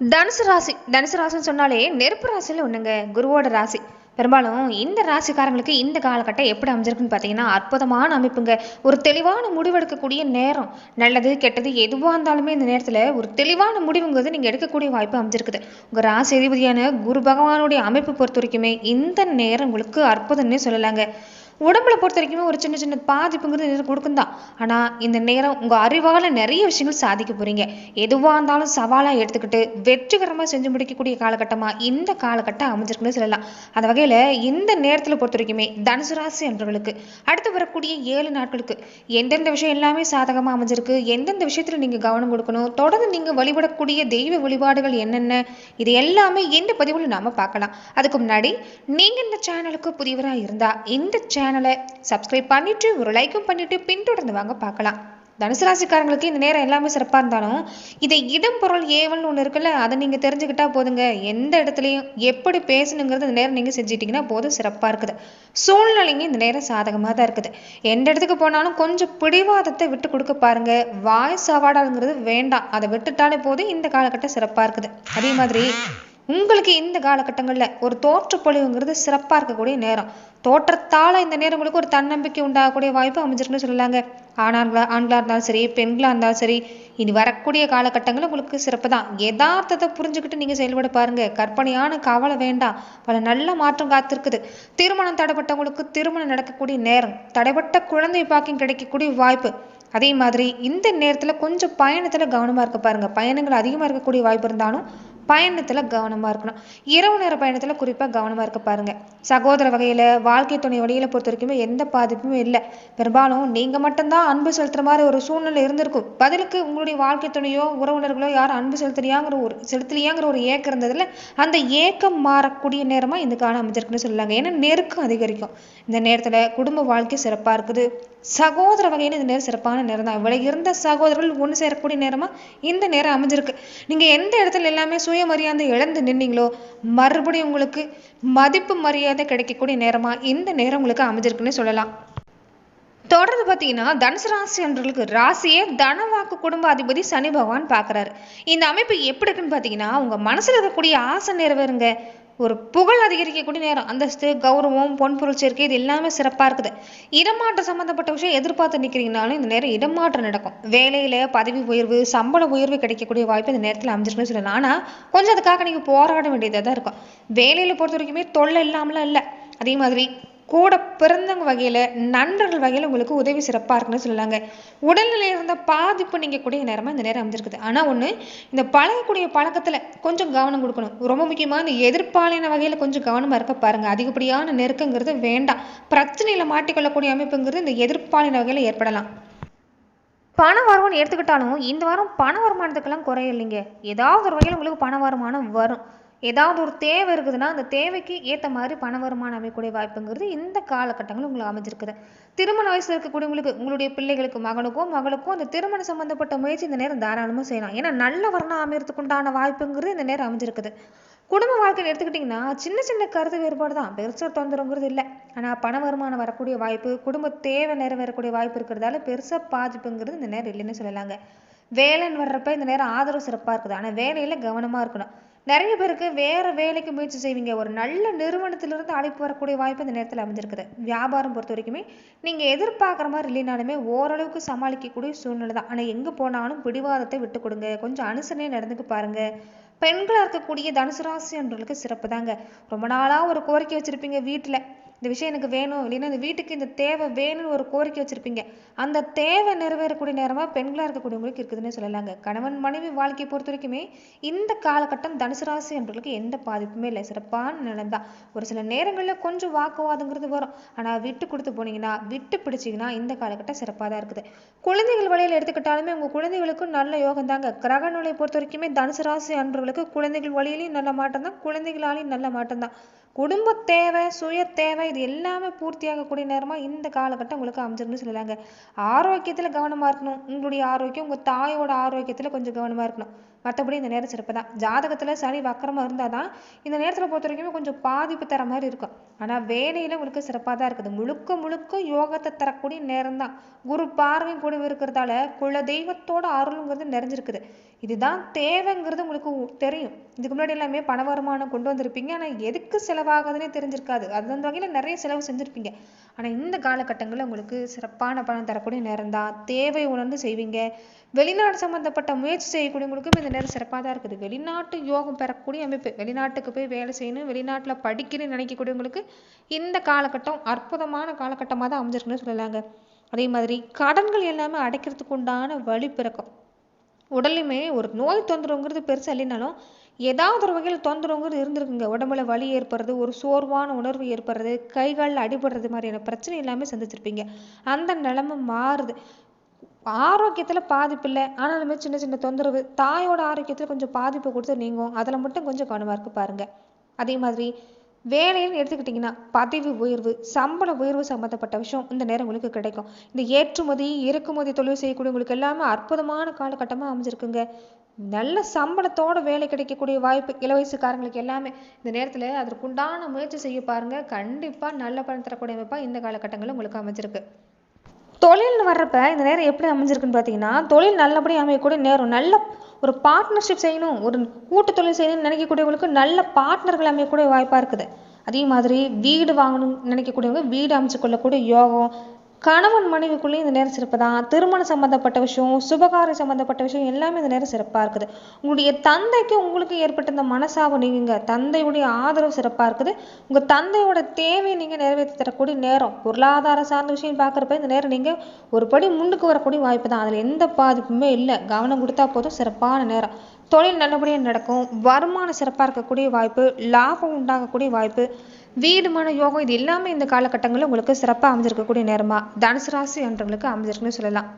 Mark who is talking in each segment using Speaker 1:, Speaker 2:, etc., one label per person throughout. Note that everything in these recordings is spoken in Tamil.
Speaker 1: தனுசு ராசி தனுசு ராசின்னு சொன்னாலே நெருப்பு ராசியில் ஒன்றுங்க குருவோட ராசி. பெரும்பாலும் இந்த ராசிக்காரங்களுக்கு இந்த காலகட்டம் எப்படி அமைஞ்சிருக்குன்னு பார்த்தீங்கன்னா அற்புதமான அமைப்புங்க. ஒரு தெளிவான முடிவெடுக்கக்கூடிய நேரம். நல்லது கெட்டது எதுவாக இருந்தாலுமே இந்த நேரத்தில் ஒரு தெளிவான முடிவுங்கிறது நீங்கள் எடுக்கக்கூடிய வாய்ப்பு அமைஞ்சிருக்குது. உங்கள் ராசி அதிபதியான குரு பகவானுடைய அமைப்பு பொறுத்த வரைக்குமே இந்த நேரம் உங்களுக்கு அற்புதம்னே சொல்லலாங்க. உடம்புல பொறுத்த வரைக்குமே ஒரு சின்ன சின்ன பாதிப்புங்கிறது நேரம் கொடுக்கும் தான் ஆனால் இந்த நேரம் உங்கள் அறிவால் நிறைய விஷயங்கள் சாதிக்க போகிறீங்க எதுவாக இருந்தாலும் சவாலாக எடுத்துக்கிட்டு வெற்றிகரமாக செஞ்சு முடிக்கக்கூடிய காலகட்டமாக இந்த காலகட்டம் அமைஞ்சிருக்குன்னு சொல்லலாம். அந்த வகையில் இந்த நேரத்தில் பொறுத்த வரைக்குமே தனுசு ராசி என்றவர்களுக்கு அடுத்து வரக்கூடிய ஏழு நாட்களுக்கு எந்தெந்த விஷயம் எல்லாமே சாதகமாக அமைஞ்சிருக்கு எந்தெந்த விஷயத்தில் நீங்கள் கவனம் கொடுக்கணும் தொடர்ந்து நீங்கள் வழிபடக்கூடிய தெய்வ வழிபாடுகள் என்னென்ன இது எல்லாமே இந்த பதிவில் நாம் பார்க்கலாம். அதுக்கு முன்னாடி நீங்கள் இந்த சேனலுக்கு புதியவராக இருந்தால் இந்த சேனல் சப்ஸ்கிரைப் பண்ணிட்டு ஒரு லைக்கும் பண்ணிட்டு பின்தொடர்ந்து வாங்க பார்க்கலாம். தனுசு ராசிக்காரங்களுக்கு இந்த நேரம் எல்லாமே சிறப்பாக இருந்தாலும் இதை இடம் பொருள் ஏவல்னு ஒன்று இருக்குல்ல அதை நீங்கள் தெரிஞ்சுக்கிட்டா போதுங்க. எந்த இடத்துலையும் எப்படி பேசணுங்கிறது இந்த நேரம் நீங்கள் செஞ்சிட்டிங்கன்னா போதும் சிறப்பாக இருக்குது. சூழ்நிலைங்க இந்த நேரம் சாதகமாக தான் இருக்குது. எந்த இடத்துக்கு போனாலும் கொஞ்சம் பிடிவாதத்தை விட்டு கொடுக்க பாருங்க. வாய் சவாடாங்கிறது வேண்டாம். அதை விட்டுட்டாலே போதும். இந்த காலகட்டம் சிறப்பாக இருக்குது. அதே மாதிரி உங்களுக்கு இந்த காலகட்டங்களில் ஒரு தோற்றப்பொழிவுங்கிறது சிறப்பாக இருக்கக்கூடிய நேரம். தோற்றத்தால் இந்த நேரம் உங்களுக்கு ஒரு தன்னம்பிக்கை உண்டாகக்கூடிய வாய்ப்பு அமைஞ்சிருக்குன்னு சொல்லலாங்க. ஆனாங்களா ஆண்களாக இருந்தாலும் சரி பெண்களாக இருந்தாலும் சரி இனி வரக்கூடிய காலகட்டங்கள் உங்களுக்கு சிறப்பு தான். யதார்த்தத்தை புரிஞ்சுக்கிட்டு நீங்கள் செயல்பட பாருங்க. கற்பனையான கவலை வேண்டாம். பல நல்ல மாற்றம் காத்திருக்குது. திருமணம் தடைப்பட்டவங்களுக்கு திருமணம் நடக்கக்கூடிய நேரம். தடைப்பட்ட குழந்தை பாக்கியம் கிடைக்கக்கூடிய வாய்ப்பு. அதே மாதிரி இந்த நேரத்தில் கொஞ்சம் பயணத்தில் கவனமாக இருக்க பாருங்கள் பயணங்கள் அதிகமாக இருக்கக்கூடிய வாய்ப்பு இருந்தாலும் பயணத்தில் கவனமாக இருக்கணும். இரவு நேர பயணத்தில் குறிப்பாக கவனமாக இருக்க பாருங்கள் சகோதர வகையில் வாழ்க்கை துணை வழியில் பொறுத்த வரைக்குமே எந்த பாதிப்புமே இல்லை. பெரும்பாலும் நீங்கள் மட்டும்தான் அன்பு செலுத்துகிற மாதிரி ஒரு சூழ்நிலை இருந்திருக்கும். பதிலுக்கு உங்களுடைய வாழ்க்கை துணையோ உறவினர்களோ யாரும் அன்பு செலுத்துறியாங்கிற ஒரு செலுத்தலையாங்கிற ஒரு ஏக்கம் இருந்ததில் அந்த ஏக்கம் மாறக்கூடிய நேரமாக இந்த காலம் அமைஞ்சிருக்குன்னு சொல்லலாங்க ஏன்னா நெருக்கம் அதிகரிக்கும். இந்த நேரத்தில் குடும்ப வாழ்க்கை சிறப்பாக இருக்குது. சகோதர வகையில் இந்த நேரம் சிறப்பான நேரம் தான். இவ்வளவு இருந்த சகோதரர்கள் ஒன்று சேரக்கூடிய நேரமாக இந்த நேரம் அமைஞ்சிருக்கு. நீங்கள் எந்த இடத்துல எல்லாமே சுயமரியாதை இழந்து நின்னீங்களோ மறுபடியும் உங்களுக்கு மதிப்பு மரியாதை கிடைக்கக்கூடிய நேரமாக இந்த நேரம் உங்களுக்கு அமைஞ்சிருக்குன்னு சொல்லலாம். தொடர்ந்து பார்த்தீங்கன்னா தனுசு ராசி அன்றர்களுக்கு ராசியே தனவாக்கு குடும்ப அதிபதி சனி பகவான் பார்க்குறாரு. இந்த அமைப்பு எப்படி இருக்குன்னு பார்த்தீங்கன்னா உங்கள் மனசில் இருக்கக்கூடிய ஆசை நிறைவேறுங்க. ஒரு புகழ் அதிகரிக்கக்கூடிய நேரம். அந்தஸ்து கௌரவம் பொன்பொருள் சேர்க்கை இது எல்லாமே சிறப்பாக இருக்குது. இடமாற்றம் சம்மந்தப்பட்ட விஷயம் எதிர்பார்த்து நிற்கிறீங்கனாலும் இந்த நேரம் இடமாற்றம் நடக்கும். வேலையில் பதவி உயர்வு சம்பள உயர்வு கிடைக்கக்கூடிய வாய்ப்பு இந்த நேரத்தில் அமைஞ்சிருக்குன்னு சொல்லலாம். ஆனால் கொஞ்சம் அதுக்காக நீங்கள் போராட வேண்டியதாக தான் இருக்கும். வேலையில் பொறுத்த வரைக்குமே தொல்லை இல்லாமலாம் இல்லை. அதே மாதிரி கூட பிறந்தவங்க வகையில் நண்பர்கள் வகையில் உங்களுக்கு உதவி சிறப்பாக இருக்குன்னு சொல்லலாங்க உடல்நிலையில் இருந்த பாதிப்பு நீங்கள் கூடிய நேரமாக இந்த நேரம் அமைஞ்சிருக்குது. ஆனால் ஒன்று இந்த பழகக்கூடிய பழக்கத்தில் கொஞ்சம் கவனம் கொடுக்கணும். ரொம்ப முக்கியமாக இந்த எதிர்ப்பாளின வகையில் கொஞ்சம் கவனமாக இருக்க பாருங்கள் அதிகப்படியான நெருக்கங்கிறது வேண்டாம். பிரச்சனையில் மாட்டிக்கொள்ளக்கூடிய அமைப்புங்கிறது இந்த எதிர்ப்பாளின வகையில் ஏற்படலாம். பண வருமானம் எடுத்துக்கிட்டாலும் இந்த வாரம் பண வருமானத்துக்கெல்லாம் குறையில்லைங்க ஏதாவது ஒரு வகையில் உங்களுக்கு பண வருமானம் வரும். ஏதாவது ஒரு தேவை இருக்குதுன்னா அந்த தேவைக்கு ஏற்ற மாதிரி பண வருமானம் அமையக்கூடிய வாய்ப்புங்கிறது இந்த காலகட்டங்கள் உங்களுக்கு அமைஞ்சிருக்குது. திருமண வயசில் இருக்கக்கூடியவங்களுக்கு உங்களுடைய பிள்ளைகளுக்கு மகனுக்கோ மகளுக்கோ அந்த திருமணம் சம்மந்தப்பட்ட முயற்சி இந்த நேரம் தாராளமாக செய்யலாம். ஏன்னா நல்ல வர்ணம் அமையறதுக்கு உண்டான வாய்ப்புங்கிறது இந்த நேரம் அமைஞ்சிருக்குது. குடும்ப வாழ்க்கையில் எடுத்துக்கிட்டிங்கன்னா சின்ன சின்ன கருத்து வேறுபாடு தான் பெருசாக தொந்தரவுங்கிறது இல்லை. ஆனால் பண வருமானம் வரக்கூடிய வாய்ப்பு குடும்ப தேவை நிறைவேறக்கூடிய வாய்ப்பு இருக்கிறதால பெருசாக பாதிப்புங்கிறது இந்த நேரம் இல்லைன்னு சொல்லலாங்க. வேலைன்னு வர்றப்ப இந்த நேரம் ஆதரவு சிறப்பாக இருக்குது. ஆனால் வேலையில் கவனமாக இருக்கணும். நிறைய பேருக்கு வேறு வேலைக்கு முயற்சி செய்வீங்க. ஒரு நல்ல நிறுவனத்திலிருந்து அழைப்பு வரக்கூடிய வாய்ப்பு இந்த நேரத்தில் அமைஞ்சிருக்குது. வியாபாரம் பொறுத்த வரைக்குமே நீங்கள் எதிர்பார்க்குற மாதிரி இல்லைனாலுமே ஓரளவுக்கு சமாளிக்கக்கூடிய சூழ்நிலை தான். ஆனால் எங்கே போனாலும் பிடிவாதத்தை விட்டு கொடுங்க. கொஞ்சம் அனுசரணையாக நடந்துக்கு பாருங்கள் பெண்களாக இருக்கக்கூடிய தனுசு ராசி என்றவர்களுக்கு சிறப்பு தாங்க. ரொம்ப நாளாக ஒரு கோரிக்கை வச்சுருப்பீங்க வீட்டில். இந்த விஷயம் எனக்கு வேணும் இல்லைன்னா இந்த வீட்டுக்கு இந்த தேவை வேணும்னு ஒரு கோரிக்கை வச்சுருப்பீங்க. அந்த தேவை நிறைவேறக்கூடிய நேரமாக பெண்களாக இருக்கக்கூடியவங்களுக்கு இருக்குதுன்னு சொல்லலாங்க. கணவன் மனைவி வாழ்க்கையை பொறுத்த வரைக்குமே இந்த காலகட்டம் தனுசு ராசி என்பவர்களுக்கு எந்த பாதிப்புமே இல்லை. சிறப்பான நிலம் தான். ஒரு சில நேரங்களில் கொஞ்சம் வாக்குவாதங்கிறது வரும். ஆனால் விட்டு கொடுத்து போனீங்கன்னா விட்டு பிடிச்சிங்கன்னா இந்த காலகட்டம் சிறப்பாக தான் இருக்குது. குழந்தைகள் வழியில் எடுத்துக்கிட்டாலுமே உங்கள் குழந்தைகளுக்கும் நல்ல யோகம் தாங்க. கிரக நிலையை பொறுத்த வரைக்குமே தனுசு ராசி அன்பர்களுக்கு குழந்தைகள் வழியிலையும் நல்ல மாற்றம் தான் குழந்தைகளாலையும் நல்ல மாற்றம் தான். குடும்ப தேவை சுய தேவை இது எல்லாமே பூர்த்தியாகக்கூடிய நேரமாக இந்த காலகட்டம் உங்களுக்கு அமைஞ்சிருக்குன்னு சொல்லலாங்க. ஆரோக்கியத்தில் கவனமாக இருக்கணும். உங்களுடைய ஆரோக்கியம் உங்கள் தாயோட ஆரோக்கியத்தில் கொஞ்சம் கவனமாக இருக்கணும். மற்றபடி இந்த நேரம் சிறப்பு தான். ஜாதகத்தில் சனி வக்கரமாக இருந்தால் தான் இந்த நேரத்தில் பொறுத்த வரைக்கும் கொஞ்சம் பாதிப்பு தர மாதிரி இருக்கும். ஆனால் வேலையில் உங்களுக்கு சிறப்பாக தான் இருக்குது. முழுக்க முழுக்க யோகத்தை தரக்கூடிய நேரம் தான் குரு பார்வையும் கூட இருக்கிறதால குல தெய்வத்தோட அருளுங்கிறது நிறைஞ்சிருக்குது. இதுதான் தேவைங்கிறது உங்களுக்கு தெரியும். இதுக்கு முன்னாடி எல்லாமே பண வருமானம் கொண்டு வந்திருப்பீங்க. ஆனால் எதுக்கு செலவாகுதுன்னே தெரிஞ்சிருக்காது. அது அந்த வகையில் நிறைய செலவு செஞ்சுருப்பீங்க. ஆனால் இந்த காலகட்டங்களில் உங்களுக்கு சிறப்பான பணம் தரக்கூடிய நேரம் தான் தேவை உணர்ந்து செய்வீங்க. வெளிநாடு சம்மந்தப்பட்ட முயற்சி செய்யக்கூடியவங்களுக்கும் இந்த நேரம் சிறப்பாக தான் இருக்குது. வெளிநாட்டு யோகம் பெறக்கூடிய அமைப்பு வெளிநாட்டுக்கு போய் வேலை செய்யணும் வெளிநாட்டில் படிக்கணும்னு நினைக்கக்கூடியவங்களுக்கு இந்த காலகட்டம் அற்புதமான காலகட்டமாக தான் அமைஞ்சிருக்குன்னு சொல்லலாங்க. அதே மாதிரி கடன்கள் எல்லாமே அடைக்கிறதுக்கு உண்டான வழி பிறக்கும். உடலுமே ஒரு நோய் தொந்தரவுங்கிறது பெருசாக இல்லைனாலும் ஏதாவது ஒரு வகையில் தொந்தரவுங்கிறது இருந்திருக்குங்க. உடம்புல வலி ஏற்படுறது ஒரு சோர்வான உணர்வு ஏற்படுறது கை அடிபடுறது மாதிரியான பிரச்சனை எல்லாமே சந்திச்சிருப்பீங்க. அந்த நிலமை மாறுது. ஆரோக்கியத்தில் பாதிப்பு இல்லை. ஆனாலுமே சின்ன சின்ன தொந்தரவு தாயோட ஆரோக்கியத்தில் கொஞ்சம் பாதிப்பு கொடுத்து நீங்கும். அதில் மட்டும் கொஞ்சம் கவனமாக இருக்கு பாருங்கள் அதே மாதிரி வேலைன்னு எடுத்துக்கிட்டிங்கன்னா பதவி உயர்வு சம்பள உயர்வு சம்மந்தப்பட்ட விஷயம் இந்த நேரம் உங்களுக்கு கிடைக்கும். இந்த ஏற்றுமதி இறக்குமதி தொழில் செய்யக்கூடியவங்களுக்கு எல்லாமே அற்புதமான காலகட்டமாக அமைஞ்சிருக்குங்க. நல்ல சம்பளத்தோட வேலை கிடைக்கக்கூடிய வாய்ப்பு இளவயசுக்காரங்களுக்கு எல்லாமே இந்த நேரத்தில் அதற்குண்டான முயற்சி செய்ய பாருங்கள் கண்டிப்பாக நல்ல பலன் தரக்கூடிய அமைப்பாக இந்த காலகட்டங்களில் உங்களுக்கு அமைஞ்சிருக்கு. தொழில்னு வர்றப்ப இந்த நேரம் எப்படி அமைஞ்சிருக்குன்னு பார்த்தீங்கன்னா தொழில் நல்லபடியாக அமையக்கூடிய நேரம் நல்ல ஒரு பார்ட்னர்ஷிப் செய்யணும் ஒரு கூட்டு தொழில் செய்யணும்னு நினைக்கக்கூடியவங்களுக்கு நல்ல பார்ட்னர்கள் அமையக்கூடிய வாய்ப்பாக இருக்குது. அதே மாதிரி வீடு வாங்கணும்னு நினைக்கக்கூடியவங்க வீடு அமைச்சு கொள்ளக்கூடிய யோகம் கணவன் மனைவிக்குள்ளேயும் இந்த நேரம் சிறப்பு தான். திருமணம் சம்மந்தப்பட்ட விஷயம் சுபகாரம் சம்மந்தப்பட்ட விஷயம் எல்லாமே இந்த நேரம் சிறப்பாக இருக்குது. உங்களுடைய தந்தைக்கு உங்களுக்கு ஏற்பட்ட இந்த மனசாபம் நீங்க தந்தையுடைய ஆதரவு சிறப்பாக இருக்குது. உங்கள் தந்தையோட தேவையை நீங்கள் நிறைவேற்றி தரக்கூடிய நேரம். பொருளாதார சார்ந்த விஷயம் பார்க்குறப்ப இந்த நேரம் நீங்கள் ஒரு படி முன்னுக்கு வரக்கூடிய வாய்ப்பு தான். அதில் எந்த பாதிப்புமே இல்லை. கவனம் கொடுத்தா போதும். சிறப்பான நேரம். தொழில் நல்லபடியாக நடக்கும். வருமானம் சிறப்பாக இருக்கக்கூடிய வாய்ப்பு. லாபம் உண்டாகக்கூடிய வாய்ப்பு. வீடு மன யோகம் இது எல்லாமே இந்த காலகட்டங்களில் உங்களுக்கு சிறப்பாக அமைஞ்சிருக்கக்கூடிய நேரமா? தனுசு ராசி என்றவங்களுக்கு அமைஞ்சிருக்குன்னு சொல்லலாம்.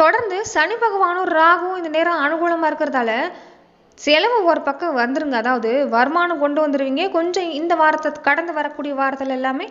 Speaker 1: தொடர்ந்து சனி பகவானும் ராகுவும் இந்த நேரம் அனுகூலமா இருக்கிறதால செலவு ஒரு பக்கம் வந்துருங்க. அதாவது வருமானம் கொண்டு வந்துருவீங்க. கொஞ்சம் இந்த வாரத்தை கடந்து வரக்கூடிய வாரத்துல எல்லாமே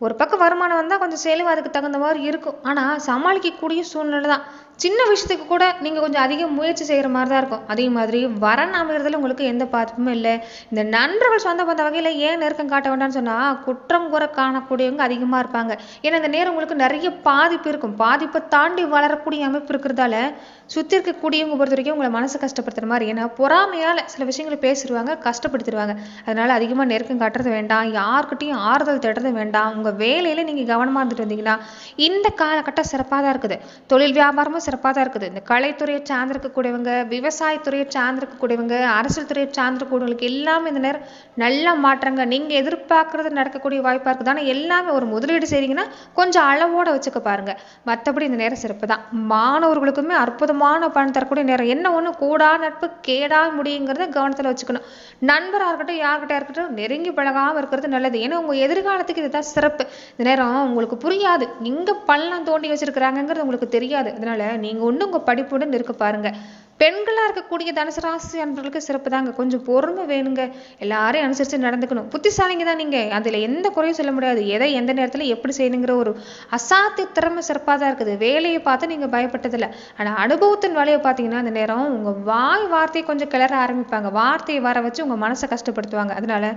Speaker 1: ஒரு பக்கம் வருமானம் வந்தா கொஞ்சம் செலவு அதுக்கு தகுந்த மாதிரி இருக்கும். ஆனா சமாளிக்கக்கூடிய சூழ்நிலை தான் சின்ன விஷயத்துக்கு கூட நீங்கள் கொஞ்சம் அதிக முயற்சி செய்கிற மாதிரி தான் இருக்கும். அதே மாதிரி வரன் அமைகிறதுல உங்களுக்கு எந்த பாதிப்புமே இல்லை. இந்த நண்பர்கள் சொந்த பந்த வகையில் ஏன் நெருக்கம் காட்ட வேண்டாம்னு சொன்னால் குற்றம் கூற காணக்கூடியவங்க அதிகமாக இருப்பாங்க. ஏன்னா இந்த நேரம் உங்களுக்கு நிறைய பாதிப்பு இருக்கும். பாதிப்பை தாண்டி வளரக்கூடிய அமைப்பு இருக்கிறதால சுற்றி இருக்கக்கூடியவங்க பொறுத்த வரைக்கும் உங்களை மனசு கஷ்டப்படுத்துற மாதிரி ஏன்னா பொறாமையால் சில விஷயங்களை பேசிடுவாங்க கஷ்டப்படுத்திடுவாங்க. அதனால் அதிகமாக நெருக்கம் காட்டுறது வேண்டாம். யார்கிட்டயும் ஆறுதல் தேடுறது வேண்டாம். உங்கள் வேலையில் நீங்கள் கவனமாக இருந்துட்டு வந்தீங்கன்னா இந்த காலகட்டம் சிறப்பாக தான் இருக்குது. தொழில் வியாபாரமும் சிறப்பாக தான் இருக்குது. இந்த கலைத்துறையை சார்ந்திருக்கக்கூடியவங்க விவசாயத்துறையை சார்ந்திருக்கக்கூடியவங்க அரசியல் துறையை சார்ந்திருக்கக்கூடியவங்களுக்கு எல்லாமே இந்த நேரம் நல்ல மாற்றங்க. நீங்கள் எதிர்பார்க்கறது நடக்கக்கூடிய வாய்ப்பாக இருக்குது? ஆனால் எல்லாமே ஒரு முதலீடு செய்கிறீங்கன்னா கொஞ்சம் அளவோடு வச்சுக்க பாருங்க. மற்றபடி இந்த நேரம் சிறப்பு தான். மாணவர்களுக்குமே அற்புதமான பணம் தரக்கூடிய நேரம். என்ன ஒன்று கூடா நட்பு கேடா முடியுங்கிறத கவனத்தில் வச்சுக்கணும். நண்பராக இருக்கட்டும் யார்கிட்ட இருக்கட்டும் நெருங்கி பழகாமல் இருக்கிறது நல்லது. ஏன்னா உங்கள் எதிர்காலத்துக்கு இதுதான் சிறப்பு. இந்த நேரம் உங்களுக்கு புரியாது. நீங்கள் பள்ளம் தோண்டி வச்சிருக்கிறாங்கிறது உங்களுக்கு தெரியாது. அதனால நீங்க ஒன்று உங்க படிப்புடன் இருக்க பாருங்க. பெண்களாக இருக்கக்கூடிய தனுசு ராசி அன்பர்களுக்கு சிறப்பு தாங்க கொஞ்சம் பொறுமை வேணுங்க. எல்லாரையும் அனுசரித்து நடந்துக்கணும். புத்திசாலிங்க தான் நீங்கள் அதில் எந்த குறையும் சொல்ல முடியாது. எதை எந்த நேரத்தில் எப்படி செய்யணுங்கிற ஒரு அசாத்திய திறமை சிறப்பாக தான் இருக்குது. வேலையை பார்த்து நீங்கள் பயப்பட்டதில்ல. ஆனால் அனுபவத்தின் வேலையை பார்த்தீங்கன்னா அந்த நேரம் உங்கள் வாய் வார்த்தையை கொஞ்சம் கிளற ஆரம்பிப்பாங்க. வார்த்தையை வர வச்சு உங்கள் மனசை கஷ்டப்படுத்துவாங்க. அதனால்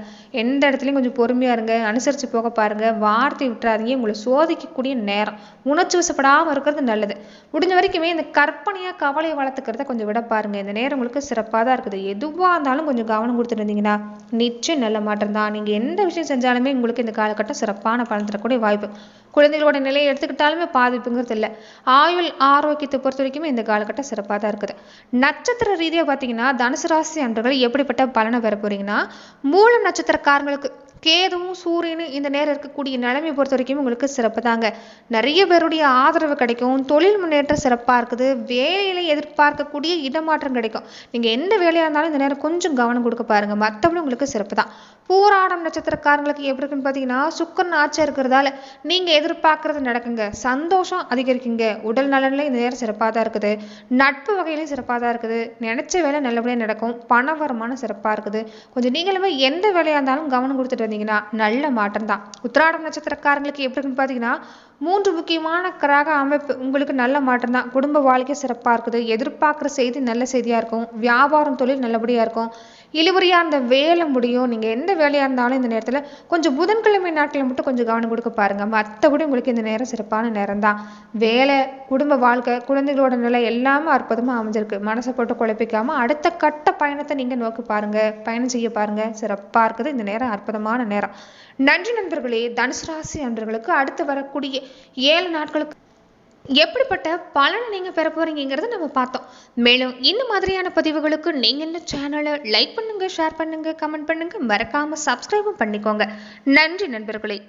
Speaker 1: எந்த இடத்துலையும் கொஞ்சம் பொறுமையாக இருங்க. அனுசரித்து போக பாருங்கள் வார்த்தை விட்டுறாதீங்க. உங்களை சோதிக்கக்கூடிய நேரம். உணர்ச்சி வசப்படாமல் இருக்கிறது நல்லது. முடிஞ்ச வரைக்குமே இந்த கற்பனையாக கவலையை வளர்த்துக்கிறத கொஞ்சம் விட பாருங்க இந்த நேரம் உங்களுக்கு சிறப்பாக தான் இருக்குது. எதுவா இருந்தாலும் கொஞ்சம் கவனம் கொடுத்துருந்தீங்கன்னா நிச்சயம் நல்ல மாற்றம் தான். நீங்க எந்த விஷயம் செஞ்சாலுமே உங்களுக்கு இந்த காலகட்டம் சிறப்பான பலன் தரக்கூடிய வாய்ப்பு. குழந்தைகளோட நிலையை எடுத்துக்கிட்டாலுமே பாதிப்புங்கிறது இல்லை. ஆயுள் ஆரோக்கியத்தை பொறுத்த வரைக்குமே இந்த காலகட்டம் சிறப்பாக தான் இருக்குது. நட்சத்திர ரீதியாக பார்த்தீங்கன்னா தனுசு ராசி அன்றர்கள் எப்படிப்பட்ட பலனை பெற போறீங்கன்னா மூலம் நட்சத்திரக்காரங்களுக்கு கேதுவும் சூரியனும் இந்த நேரம் இருக்கக்கூடிய நிலைமை பொறுத்த வரைக்கும் உங்களுக்கு சிறப்பு தாங்க. நிறைய பேருடைய ஆதரவு கிடைக்கும் தொழில் முன்னேற்றம் சிறப்பாக இருக்குது வேலையில எதிர்பார்க்கக்கூடிய இடமாற்றம் கிடைக்கும். நீங்கள் எந்த வேலையாக இருந்தாலும் இந்த நேரம் கொஞ்சம் கவனம் கொடுக்க பாருங்க. மற்றபடி உங்களுக்கு சிறப்பு தான். பூராடம் நட்சத்திரக்காரங்களுக்கு எப்படி இருக்குன்னு பார்த்தீங்கன்னா சுக்கரன் ஆட்சியாக இருக்கிறதால நீங்கள் எதிர்பார்க்கறது நடக்குங்க. சந்தோஷம் அதிகரிக்குங்க. உடல் நலனில் இந்த நேரம் சிறப்பாக தான் இருக்குது. நட்பு வகையிலையும் சிறப்பாக தான் இருக்குது. நினச்ச வேலை நல்லபடியாக நடக்கும். பண வருமானம் சிறப்பாக இருக்குது. கொஞ்சம் நீங்களுமே எந்த வேலையாக இருந்தாலும் கவனம் கொடுத்துட்டு வந்தீங்கன்னா நல்ல மாற்றம் தான். உத்திராடம் நட்சத்திரக்காரங்களுக்கு எப்படி இருக்குன்னு பார்த்தீங்கன்னா மூன்று முக்கியமான கிரக அமைப்பு உங்களுக்கு நல்ல மாற்றம் தான். குடும்ப வாழ்க்கை சிறப்பாக இருக்குது. எதிர்பார்க்குற செய்தி நல்ல செய்தியாக இருக்கும். வியாபாரம் தொழில் நல்லபடியாக இருக்கும். இழுவரியாக அந்த வேலை முடியும். நீங்கள் எந்த வேலையாக இருந்தாலும் இந்த நேரத்தில் கொஞ்சம் புதன்கிழமை நாட்களில் மட்டும் கொஞ்சம் கவனம் கொடுக்க பாருங்கள் மற்றபடி உங்களுக்கு இந்த நேரம் சிறப்பான நேரம் தான் வேலை குடும்ப வாழ்க்கை குழந்தைகளோட நிலை எல்லாமே அற்புதமாக அமைஞ்சிருக்கு. மனசை போட்டு குழப்பிக்காமல் அடுத்த கட்ட பயணத்தை நீங்கள் நோக்கி பாருங்கள் பயணம் செய்ய பாருங்கள் சிறப்பாக இருக்குது. இந்த நேரம் அற்புதமான நேரம். நன்றி நண்பர்களே. தனுசு ராசி நண்பர்களுக்கு அடுத்து வரக்கூடிய ஏழு நாட்களுக்கு எப்படிப்பட்ட பலனை நீங்கள் பெற போறீங்கிறத நம்ம பார்த்தோம். மேலும் இந்த மாதிரியான பதிவுகளுக்கு நீங்கள் இந்த சேனலை லைக் பண்ணுங்க ஷேர் பண்ணுங்க கமெண்ட் பண்ணுங்க. மறக்காம சப்ஸ்கிரைபும் பண்ணிக்கோங்க. நன்றி நண்பர்களே.